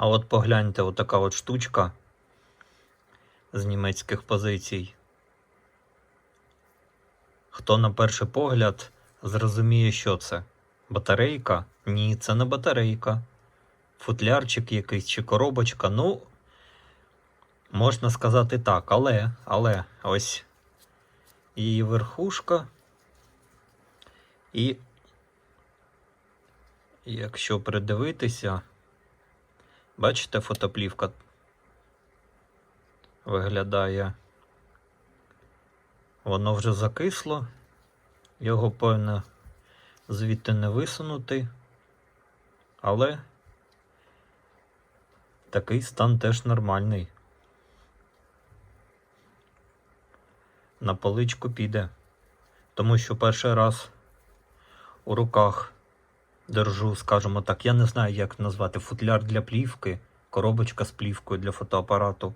А от погляньте, отака от штучка з німецьких позицій. Хто на перший погляд зрозуміє, що це? Батарейка? Ні, це не батарейка. Футлярчик якийсь чи коробочка. Ну, можна сказати так, але, але ось її верхушка. І якщо придивитися, бачите, фотоплівка виглядає. Воно вже закисло, його певно звідти не висунути, але такий стан теж нормальний. На поличку піде, тому що перший раз у руках держу, скажімо так, я не знаю, як назвати футляр для плівки, коробочка з плівкою для фотоапарату.